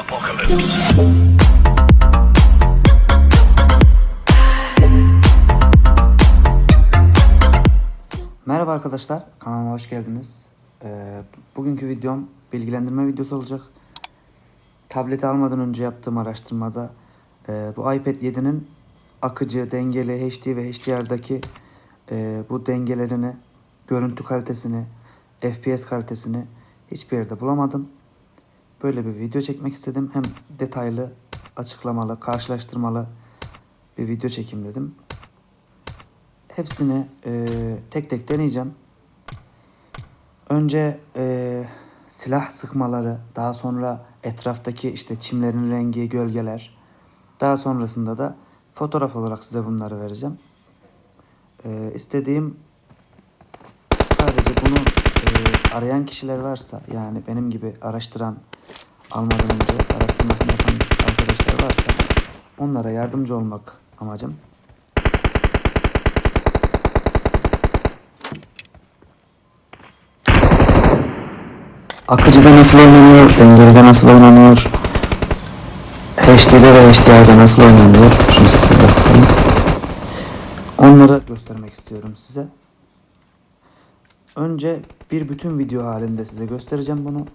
apocalypse. Merhaba arkadaşlar, kanalıma hoş geldiniz. Ee, bugünkü videom bilgilendirme videosu olacak. Tableti almadan önce yaptığım araştırmada e, bu iPad 7'nin akıcı, dengeli, HD ve HDR'daki e, bu dengelerini, görüntü kalitesini, FPS kalitesini hiçbir yerde bulamadım. Böyle bir video çekmek istedim. Hem detaylı, açıklamalı, karşılaştırmalı bir video çekeyim dedim. Hepsini e, tek tek deneyeceğim. Önce e, silah sıkmaları, daha sonra etraftaki işte çimlerin rengi, gölgeler. Daha sonrasında da fotoğraf olarak size bunları vereceğim. E, istediğim sadece bunu arayan kişiler varsa yani benim gibi araştıran almadan önce araştırmasını yapan arkadaşlar varsa onlara yardımcı olmak amacım. Akıcıda nasıl oynanıyor, dengelide nasıl oynanıyor, HD'de ve HDR'de nasıl oynanıyor, şunu sesini kısayım. Onları göstermek istiyorum size. Önce bir bütün video halinde size göstereceğim bunu.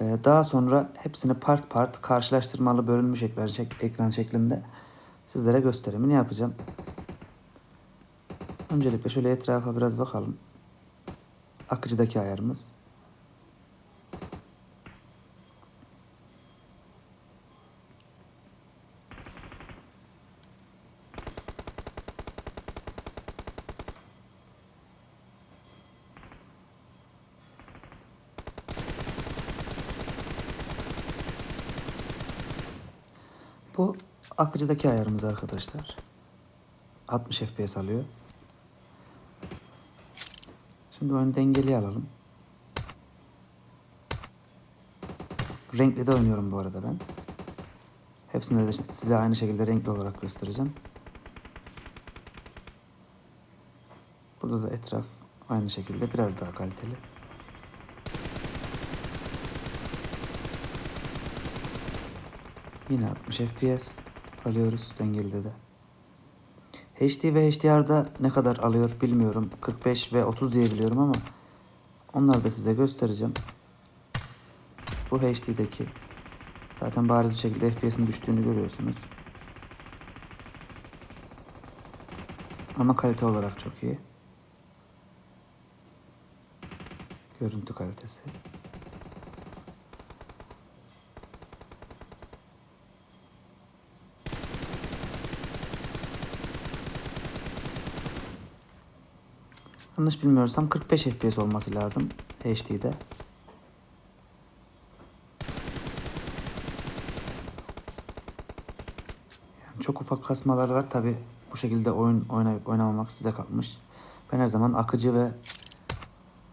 Ee, daha sonra hepsini part part karşılaştırmalı bölünmüş ekran, ekran şeklinde sizlere gösterimini yapacağım. Öncelikle şöyle etrafa biraz bakalım. Akıcıdaki ayarımız. Bu akıcıdaki ayarımız arkadaşlar. 60 FPS alıyor. Şimdi oyunu dengeli alalım. Renkli de oynuyorum bu arada ben. Hepsinde de size aynı şekilde renkli olarak göstereceğim. Burada da etraf aynı şekilde biraz daha kaliteli. Yine 60 FPS alıyoruz dengelide de. HD ve HDR'da ne kadar alıyor bilmiyorum. 45 ve 30 diye ama onları da size göstereceğim. Bu HD'deki zaten bariz bir şekilde FPS'in düştüğünü görüyorsunuz. Ama kalite olarak çok iyi. Görüntü kalitesi. Yanlış bilmiyorsam 45 FPS olması lazım HD'de. Yani çok ufak kasmalar var tabi bu şekilde oyun oynayıp oynamamak size kalmış. Ben her zaman akıcı ve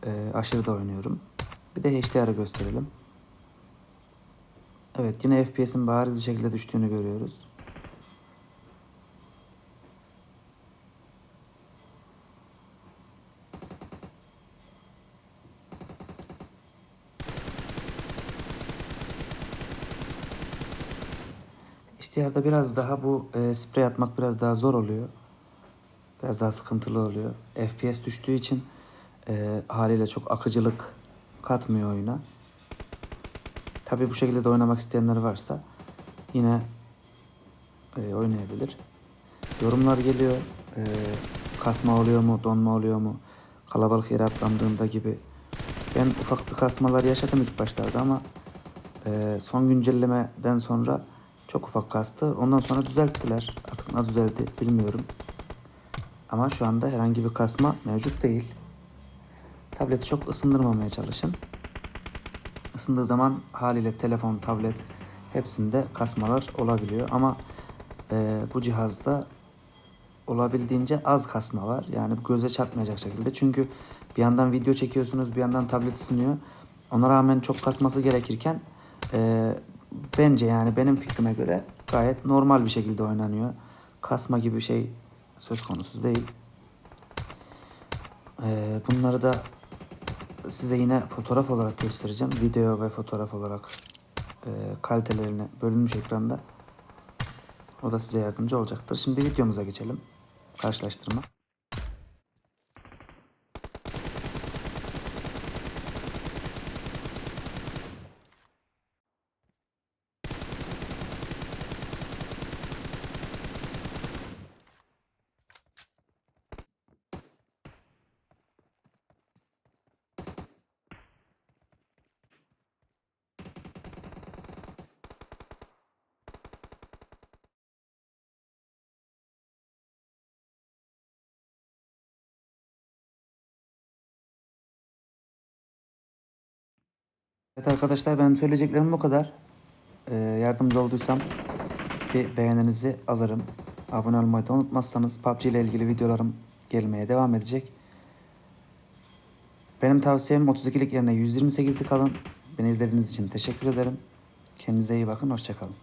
e, aşırı da oynuyorum. Bir de HDR'ı gösterelim. Evet yine FPS'in bariz bir şekilde düştüğünü görüyoruz. HDR'da biraz daha bu e, sprey atmak biraz daha zor oluyor. Biraz daha sıkıntılı oluyor. FPS düştüğü için e, haliyle çok akıcılık katmıyor oyuna. Tabi bu şekilde de oynamak isteyenler varsa yine e, oynayabilir. Yorumlar geliyor. E, kasma oluyor mu, donma oluyor mu? Kalabalık yere atlandığında gibi. Ben ufak bir kasmalar yaşadım ilk başlarda ama e, son güncellemeden sonra çok ufak kastı. Ondan sonra düzelttiler. Artık nasıl düzeldi bilmiyorum. Ama şu anda herhangi bir kasma mevcut değil. Tableti çok ısındırmamaya çalışın. Isındığı zaman haliyle telefon, tablet hepsinde kasmalar olabiliyor. Ama e, bu cihazda olabildiğince az kasma var. Yani göze çarpmayacak şekilde. Çünkü bir yandan video çekiyorsunuz, bir yandan tablet ısınıyor. Ona rağmen çok kasması gerekirken e, bence yani benim fikrime göre gayet normal bir şekilde oynanıyor. Kasma gibi bir şey söz konusu değil. E, bunları da size yine fotoğraf olarak göstereceğim. Video ve fotoğraf olarak e, kalitelerine bölünmüş ekranda. O da size yardımcı olacaktır. Şimdi videomuza geçelim. Karşılaştırma. Evet arkadaşlar benim söyleyeceklerim bu kadar. Ee, yardımcı olduysam bir beğeninizi alırım. Abone olmayı da unutmazsanız PUBG ile ilgili videolarım gelmeye devam edecek. Benim tavsiyem 32'lik yerine 128'lik alın. Beni izlediğiniz için teşekkür ederim. Kendinize iyi bakın. Hoşçakalın.